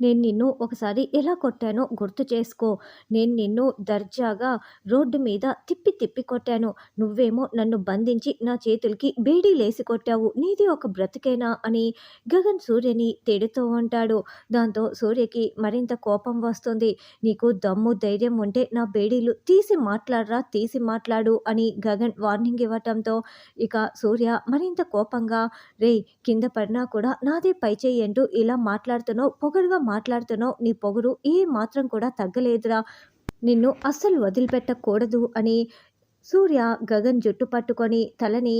నేను నిన్ను ఒకసారి ఎలా కొట్టానో గుర్తు చేసుకో. నేను నిన్ను దర్జాగా రోడ్డు మీద తిప్పి తిప్పి కొట్టాను. నువ్వేమో నన్ను బంధించి నా చేతులకి బేడీ లేసి కొట్టావు. నీది ఒక బ్రతికేనా అని గగన్ సూర్యని తిడుతూ ఉంటాడు. దాంతో సూర్యకి మరింత కోపం వస్తుంది. నీకు దమ్ము ధైర్యం ఉంటే నా బేడీలు తీసి మాట్లాడరా తీసి మాట్లాడు అని గగన్ వార్నింగ్ ఇవ్వటంతో ఇక సూర్య మరింత కోపంగా రే కింద పడినా కూడా నాదే పై చెయ్యి ఇలా మాట్లాడుతున్నావు పొగరుగా మాట్లాడుతున్నావు? నీ పొగరు ఏ మాత్రం కూడా తగ్గలేదురా. నిన్ను అస్సలు వదిలిపెట్టకూడదు అని సూర్య గగన్ జుట్టు పట్టుకొని తలని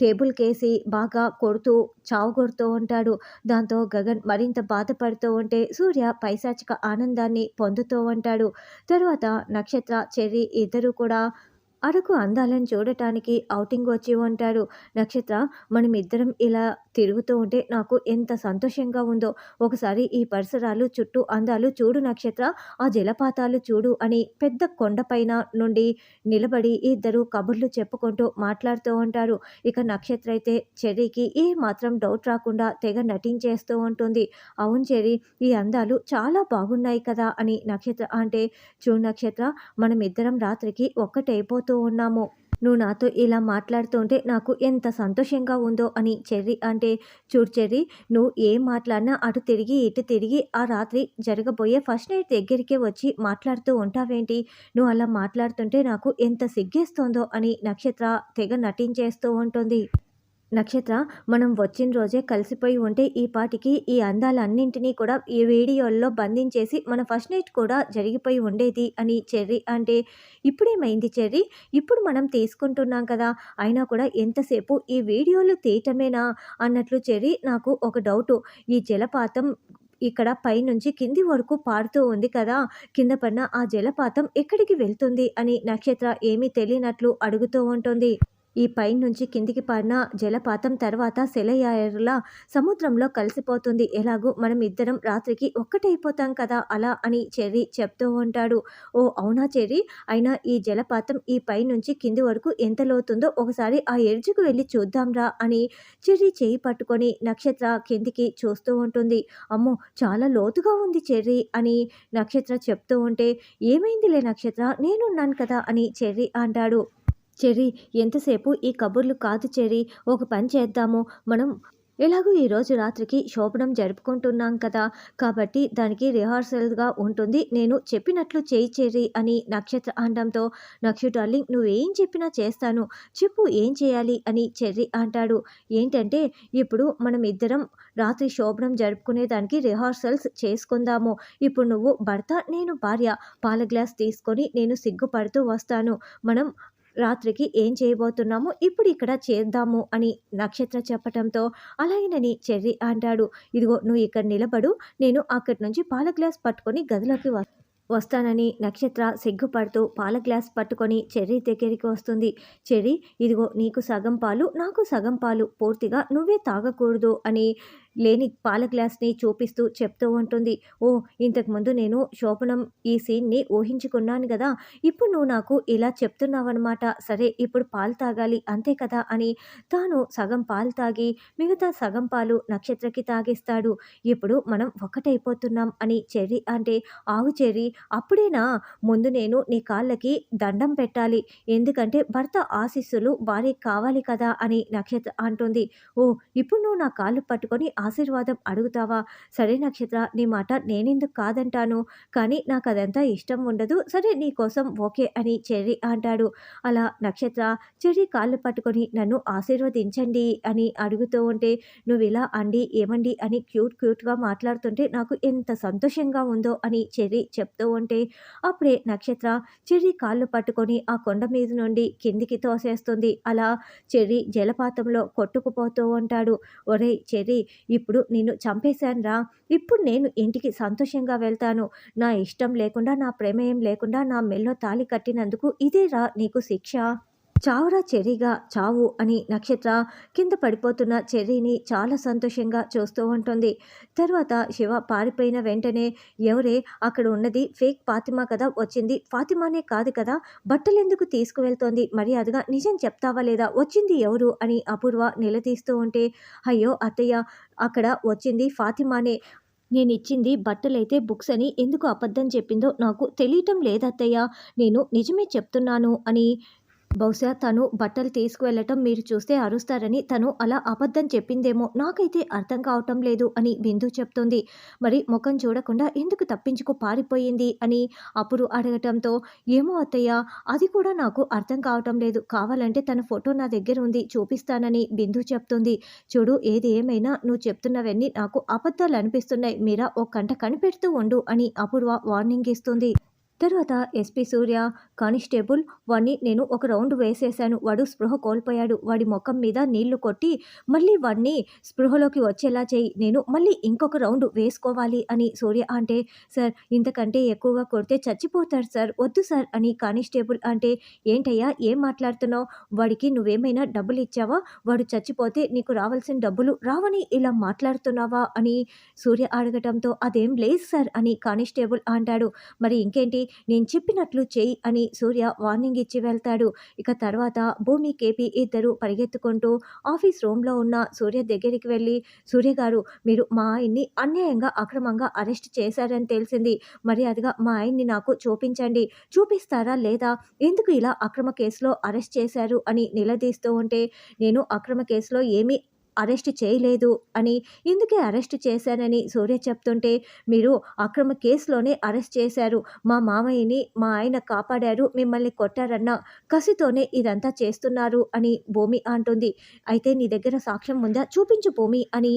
టేబుల్ కేసి బాగా కొడుతూ చావు కొడుతూ ఉంటాడు. దాంతో గగన్ మరింత బాధపడుతూ ఉంటే సూర్య పైశాచిక ఆనందాన్ని పొందుతూ ఉంటాడు. తరువాత నక్షత్ర చెర్రి ఇద్దరు కూడా అరకు అందాలను చూడటానికి ఔటింగ్ వచ్చి ఉంటారు నక్షత్ర మనం ఇద్దరం ఇలా తిరుగుతూ ఉంటే నాకు ఎంత సంతోషంగా ఉందో. ఒకసారి ఈ పరిసరాలు చుట్టూ అందాలు చూడు నక్షత్ర ఆ జలపాతాలు చూడు అని పెద్ద కొండపైన నుండి నిలబడి ఇద్దరు కబుర్లు చెప్పుకుంటూ మాట్లాడుతూ ఉంటారు. ఇక నక్షత్ర అయితే చెర్రీకి ఏ మాత్రం డౌట్ రాకుండా తెగ నటించేస్తూ ఉంటుంది. అవును చెర్రీ ఈ అందాలు చాలా బాగున్నాయి కదా అని నక్షత్ర అంటే చూడు నక్షత్ర మనం ఇద్దరం రాత్రికి ఒక్కటైపోతూ ఉన్నాము. నువ్వు నాతో ఇలా మాట్లాడుతుంటే నాకు ఎంత సంతోషంగా ఉందో అని చెర్రి అంటే చూడు చెర్రి నువ్వు ఏం మాట్లాడినా అటు తిరిగి ఇటు తిరిగి ఆ రాత్రి జరగబోయే ఫస్ట్ నైట్ దగ్గరికే వచ్చి మాట్లాడుతూ ఉంటావేంటి? నువ్వు అలా మాట్లాడుతుంటే నాకు ఎంత సిగ్గేస్తోందో అని నక్షత్ర తెగ నటించేస్తూ ఉంటుంది. నక్షత్ర మనం వచ్చిన రోజే కలిసిపోయి ఉంటే ఈ పాటికి ఈ అందాలన్నింటినీ కూడా ఈ వీడియోల్లో బంధించేసి మన ఫస్ట్ నైట్ కూడా జరిగిపోయి ఉండేది అని చెర్రీ అంటే ఇప్పుడేమైంది చెర్రీ? ఇప్పుడు మనం తీసుకుంటున్నాం కదా అయినా కూడా ఎంతసేపు ఈ వీడియోలు తీయటమేనా అన్నట్లు చెర్రీ నాకు ఒక డౌటు. ఈ జలపాతం ఇక్కడ పైనుంచి కింది వరకు పారుతూ ఉంది కదా కింద పడిన ఆ జలపాతం ఎక్కడికి వెళ్తుంది అని నక్షత్ర ఏమీ తెలియనట్లు అడుగుతూ ఉంటుంది. ఈ పైనుంచి కిందికి పడిన జలపాతం తర్వాత సెలయారులా సముద్రంలో కలిసిపోతుంది. ఎలాగూ మనం ఇద్దరం రాత్రికి ఒక్కటైపోతాం కదా అలా అని చెర్రీ చెప్తూ ఉంటాడు. ఓ అవునా చెర్రీ? అయినా ఈ జలపాతం ఈ పైనుంచి కింది వరకు ఎంత లోతుందో ఒకసారి ఆ ఎడ్జుకు వెళ్ళి చూద్దాంరా అని చెర్రీ చేయి పట్టుకొని నక్షత్ర కిందికి చూస్తూ ఉంటుంది. అమ్మో చాలా లోతుగా ఉంది చెర్రీ అని నక్షత్ర చెప్తూ ఉంటే ఏమైందిలే నక్షత్ర? నేనున్నాను కదా అని చెర్రీ అంటాడు. చెర్రీ ఎంతసేపు ఈ కబుర్లు కాదు చెర్రీ ఒక పని చేద్దాము. మనం ఎలాగో ఈరోజు రాత్రికి శోభనం జరుపుకుంటున్నాం కదా. కాబట్టి దానికి రిహార్సల్గా ఉంటుంది. నేను చెప్పినట్లు చేయి చెర్రీ అని నక్షత్ర అండంతో నక్షు డార్లింగ్ నువ్వేం చెప్పినా చేస్తాను. చెప్పు ఏం చేయాలి అని చెర్రీ అంటాడు. ఏంటంటే ఇప్పుడు మనం ఇద్దరం రాత్రి శోభనం జరుపుకునే దానికి రిహార్సల్స్ చేసుకుందాము. ఇప్పుడు నువ్వు భర్త నేను భార్య. పాల గ్లాస్ తీసుకొని నేను సిగ్గుపడుతూ వస్తాను. మనం రాత్రికి ఏం చేయబోతున్నామో ఇప్పుడు ఇక్కడ చేద్దాము అని నక్షత్ర చెప్పటంతో అలాగేనని చెర్రి అంటాడు. ఇదిగో నువ్వు ఇక్కడ నిలబడు నేను అక్కడి నుంచి పాల గ్లాస్ పట్టుకొని గదిలోకి వస్తాను వస్తానని నక్షత్ర సిగ్గుపడుతూ పాల గ్లాస్ పట్టుకొని చెర్రీ దగ్గరికి వస్తుంది. చెర్రీ ఇదిగో నీకు సగం పాలు నాకు సగం పాలు పూర్తిగా నువ్వే తాగకూడదు అని లేని పాల గ్లాస్ని చూపిస్తూ చెప్తూ ఉంటుంది. ఓ ఇంతకుముందు నేను శోభనం ఈ సీన్ని ఊహించుకున్నాను కదా ఇప్పుడు నువ్వు నాకు ఇలా చెప్తున్నావన్నమాట. సరే ఇప్పుడు పాలు తాగాలి అంతే కదా అని. తాను సగం పాలు తాగి మిగతా సగం పాలు నక్షత్రకి తాగిస్తాడు. ఇప్పుడు మనం ఒకటైపోతున్నాం అని చెర్రి అంటే ఆగు చెర్రి అప్పుడేనా? ముందు నేను నీ కాళ్ళకి దండం పెట్టాలి. ఎందుకంటే భర్త ఆశీస్సులు వారికి కావాలి కదా అని నక్షత్ర అంటుంది. ఓ ఇప్పుడు నువ్వు నా కాళ్ళు పట్టుకొని ఆశీర్వాదం అడుగుతావా? సరే నక్షత్ర నీ మాట నేనెందుకు కాదంటాను? కానీ నాకు అదంతా ఇష్టం ఉండదు. సరే నీ కోసం ఓకే అని చెర్రి అంటాడు. అలా నక్షత్ర చెర్రి కాళ్ళు పట్టుకొని నన్ను ఆశీర్వదించండి అని అడుగుతూ ఉంటే నువ్వు ఇలా అండి ఏమండి అని క్యూట్ క్యూట్గా మాట్లాడుతుంటే నాకు ఎంత సంతోషంగా ఉందో అని చెర్రి చెప్తూ ఉంటే అప్పుడే నక్షత్ర చెర్రి కాళ్ళు పట్టుకొని ఆ కొండ మీద నుండి కిందికి తోసేస్తుంది. అలా చెర్రి జలపాతంలో కొట్టుకుపోతూ ఉంటాడు. ఒరే చెర్రి ఇప్పుడు నిన్ను చంపేశానురా ఇప్పుడు నేను ఇంటికి సంతోషంగా వెళ్తాను. నా ఇష్టం లేకుండా నా ప్రమేయం లేకుండా నా మెల్లో తాళి కట్టినందుకు ఇదేరా నీకు శిక్ష? చావురా చెర్రీగా చావు అని నక్షత్ర కింద పడిపోతున్న చెర్రీని చాలా సంతోషంగా చూస్తూ ఉంటుంది. తర్వాత శివ పారిపోయిన వెంటనే ఎవరే అక్కడ ఉన్నది ఫేక్ ఫాతిమా కదా వచ్చింది. ఫాతిమానే కాదు కదా బట్టలు ఎందుకు తీసుకువెళ్తోంది? మర్యాదగా నిజం చెప్తావా లేదా? వచ్చింది ఎవరు? అని అపూర్వ నిలదీస్తూ ఉంటే అయ్యో అత్తయ్య అక్కడ వచ్చింది ఫాతిమానే. నేను ఇచ్చింది బట్టలైతే బుక్స్ అని ఎందుకు అబద్ధం చెప్పిందో నాకు తెలియటం లేదత్తయ్య. నేను నిజమే చెప్తున్నాను అని బహుశా తను బట్టలు తీసుకువెళ్ళటం మీరు చూస్తే అరుస్తారని తను అలా అబద్ధం చెప్పిందేమో నాకైతే అర్థం కావటం లేదు అని బిందు చెప్తుంది. మరి ముఖం చూడకుండా ఎందుకు తప్పించుకు పారిపోయింది అని అప్పుడు అడగటంతో ఏమో అత్తయ్య అది కూడా నాకు అర్థం కావటం లేదు. కావాలంటే తన ఫోటో నా దగ్గర ఉంది చూపిస్తానని బిందు చెప్తుంది. చూడు ఏది ఏమైనా నువ్వు చెప్తున్నవన్నీ నాకు అబద్ధాలు అనిపిస్తున్నాయి మీరా ఓ కంట కనిపెడుతూ ఉండు అని అపూర్వ వార్నింగ్ ఇస్తుంది. తర్వాత ఎస్పీ సూర్య కానిస్టేబుల్ వాణ్ణి నేను ఒక రౌండ్ వేసేశాను. వాడు స్పృహ కోల్పోయాడు. వాడి ముఖం మీద నీళ్ళు కొట్టి మళ్ళీ వాణ్ణి స్పృహలోకి వచ్చేలా చేయి నేను మళ్ళీ ఇంకొక రౌండ్ వేసుకోవాలి అని సూర్య అంటే సార్ ఇంతకంటే ఎక్కువగా కొడితే చచ్చిపోతాడు సార్. వద్దు సార్ అని కానిస్టేబుల్ అంటే ఏంటయ్యా ఏం మాట్లాడుతున్నావు? వాడికి నువ్వేమైనా డబ్బులు ఇచ్చావా? వాడు చచ్చిపోతే నీకు రావాల్సిన డబ్బులు రావని ఇలా మాట్లాడుతున్నావా? అని సూర్య అడగటంతో అదేం లేదు సార్ అని కానిస్టేబుల్ అంటాడు. మరి ఇంకేంటి నేను చెప్పినట్లు చెయ్యి అని సూర్య వార్నింగ్ ఇచ్చి వెళ్తాడు. ఇక తర్వాత భూమి, కేపీ ఇద్దరు పరిగెత్తుకుంటూ ఆఫీస్ రూమ్‌లో ఉన్న సూర్య దగ్గరికి వెళ్ళి సూర్య గారు మీరు మా ఆయన్ని అన్యాయంగా, అక్రమంగా అరెస్ట్ చేశారని తెలిసింది. మర్యాదగా మా ఆయన్ని నాకు చూపించండి. చూపిస్తారా లేదా? ఎందుకు ఇలా అక్రమ కేసులో అరెస్ట్ చేశారు అని నిలదీస్తూ ఉంటే నేను అక్రమ కేసులో ఏమీ అరెస్ట్ చేయలేదు అని ఇందుకే అరెస్ట్ చేశానని సూర్య చెప్తుంటే మీరు అక్రమ కేసులోనే అరెస్ట్ చేశారు. మా మామయ్యని మా ఆయన కాపాడారు. మిమ్మల్ని కొట్టారన్న కసితోనే ఇదంతా చేస్తున్నారు అని భూమి అంటుంది. అయితే నీ దగ్గర సాక్ష్యం ఉందా? చూపించు భూమి అని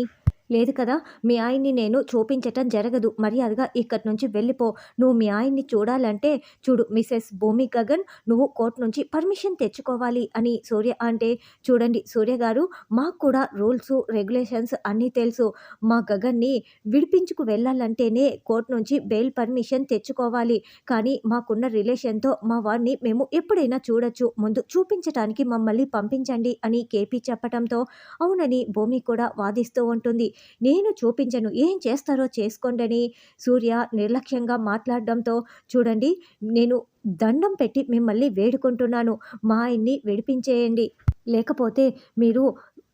లేదు కదా! మీ ఆయన్ని నేను చూపించటం జరగదు. మర్యాదగా ఇక్కడి నుంచి వెళ్ళిపో. నువ్వు మీ ఆయన్ని చూడాలంటే చూడు మిసెస్ భూమి గగన్ నువ్వు కోర్ట్ నుంచి పర్మిషన్ తెచ్చుకోవాలి అని సూర్య అంటే చూడండి సూర్య గారు మాకు కూడా రూల్స్ రెగ్యులేషన్స్ అన్నీ తెలుసు. మా గగన్‌ని విడిపించుకు వెళ్ళాలంటేనే కోర్టు నుంచి బెయిల్ పర్మిషన్ తెచ్చుకోవాలి. కానీ మాకున్న రిలేషన్‌తో మా వారిని మేము ఎప్పుడైనా చూడొచ్చు. ముందు చూపించటానికి మమ్మల్ని పంపించండి అని కేపీ చెప్పటంతో అవునని భూమి కూడా వాదిస్తూ ఉంటుంది. నేను చూపించను. ఏం చేస్తారో చేసుకోండని సూర్య నిర్లక్ష్యంగా మాట్లాడడంతో చూడండి నేను దండం పెట్టి మిమ్మల్ని వేడుకుంటున్నాను. మా ఆయన్ని విడిపించేయండి. లేకపోతే మీరు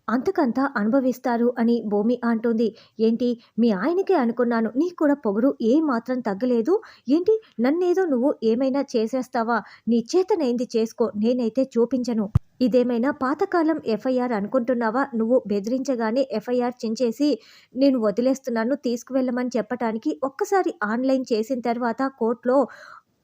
అంతకంతా అనుభవిస్తారు అని భూమి అంటుంది. ఏంటి మీ ఆయనకే అనుకున్నాను. నీకు కూడా పొగరు ఏ మాత్రం తగ్గలేదు. ఏంటి నన్నేదో నువ్వు ఏమైనా చేసేస్తావా? నీ చేతనైంది చేసుకో. నేనైతే చూపించను. ఇదేమైనా పాతకాలం ఎఫ్ఐఆర్ అనుకుంటున్నావా? నువ్వు బెదిరించగానే ఎఫ్ఐఆర్ చించేసి నేను వదిలేస్తున్నాను తీసుకువెళ్ళమని చెప్పటానికి ఒక్కసారి ఆన్‌లైన్ చేసిన తర్వాత కోర్ట్‌లో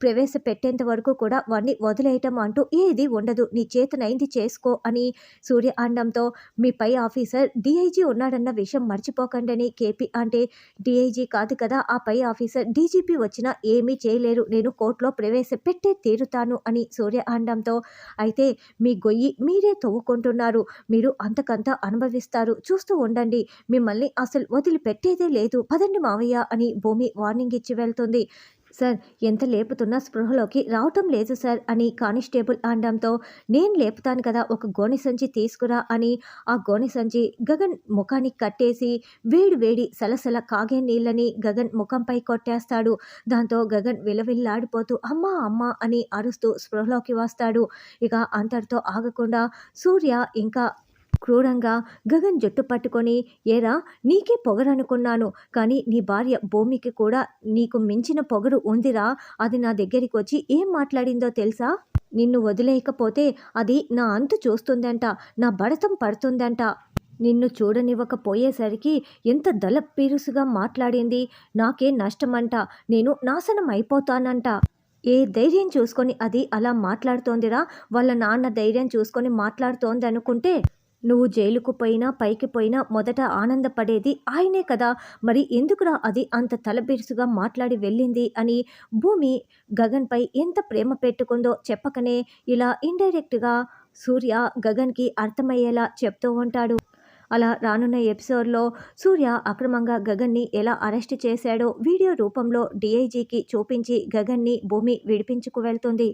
ప్రవేశపెట్టేంత వరకు కూడా వాడిని వదిలేయటం అంటూ ఏది ఉండదు. నీ చేతనైంది చేసుకో అని సూర్య అనడంతో మీ పై ఆఫీసర్ డీఐజీ ఉన్నాడన్న విషయం మర్చిపోకండని కేపీ అంటే డీఐజీ కాదు కదా! ఆ పై ఆఫీసర్ డీజీపీ వచ్చినా ఏమీ చేయలేరు. నేను కోర్టులో ప్రవేశపెట్టే తీరుతాను అని సూర్య అనడంతో అయితే మీ గొయ్యి మీరే తవ్వుకుంటున్నారు. మీరు అంతకంతా అనుభవిస్తారు. చూస్తూ ఉండండి. మిమ్మల్ని అసలు వదిలిపెట్టేదే లేదు. పదండి మావయ్య అని భూమి వార్నింగ్ ఇచ్చి వెళ్తుంది. సార్ ఎంత లేపుతున్నా స్పృహలోకి రావటం లేదు సార్ అని కానిస్టేబుల్ అనడంతో నేను లేపుతాను కదా! ఒక గోని సంచి తీసుకురా అని ఆ గోనె సంచి గగన్ ముఖానికి కట్టేసి వేడి వేడి సలసల కాగే నీళ్ళని గగన్ ముఖంపై కొట్టేస్తాడు. దాంతో గగన్ విలవిల్లాడిపోతూ అమ్మా! అమ్మా! అని అరుస్తూ స్పృహలోకి వస్తాడు. ఇక అంతటితో ఆగకుండా సూర్య ఇంకా క్రూరంగా గగన్ జుట్టు పట్టుకొని ఏరా నీకే పొగరనుకున్నాను. కానీ నీ భార్య భూమికి కూడా నీకు మించిన పొగరు ఉందిరా. అది నా దగ్గరికి వచ్చి ఏం మాట్లాడిందో తెలుసా? నిన్ను వదిలేయకపోతే అది నా అంతు చూస్తుందంట. నా బడతం పడుతుందంట. నిన్ను చూడనివ్వకపోయేసరికి ఎంత దళపిరుసుగా మాట్లాడింది. నాకే నష్టమంట. నేను నాశనం అయిపోతానంట. ఏ ధైర్యం చూసుకొని అది అలా మాట్లాడుతోందిరా? వాళ్ళ నాన్న ధైర్యం చూసుకొని మాట్లాడుతోంది అనుకుంటే నువ్వు జైలుకు పోయినా, పైకి పోయినా మొదట ఆనందపడేది ఆయనే కదా! మరి ఎందుకురా అది అంత తలబిరుసుగా మాట్లాడి వెళ్ళింది అని భూమి గగన్‌పై ఎంత ప్రేమ పెట్టుకుందో చెప్పకనే ఇలా ఇండైరెక్ట్‌గా సూర్య గగన్‌కి అర్థమయ్యేలా చెప్తూ ఉంటాడు. అలా రానున్న ఎపిసోడ్‌లో సూర్య అక్రమంగా గగన్‌ని ఎలా అరెస్ట్ చేశాడో వీడియో రూపంలో డీఐజీకి చూపించి గగన్‌ని భూమి విడిపించుకు వెళ్తుంది.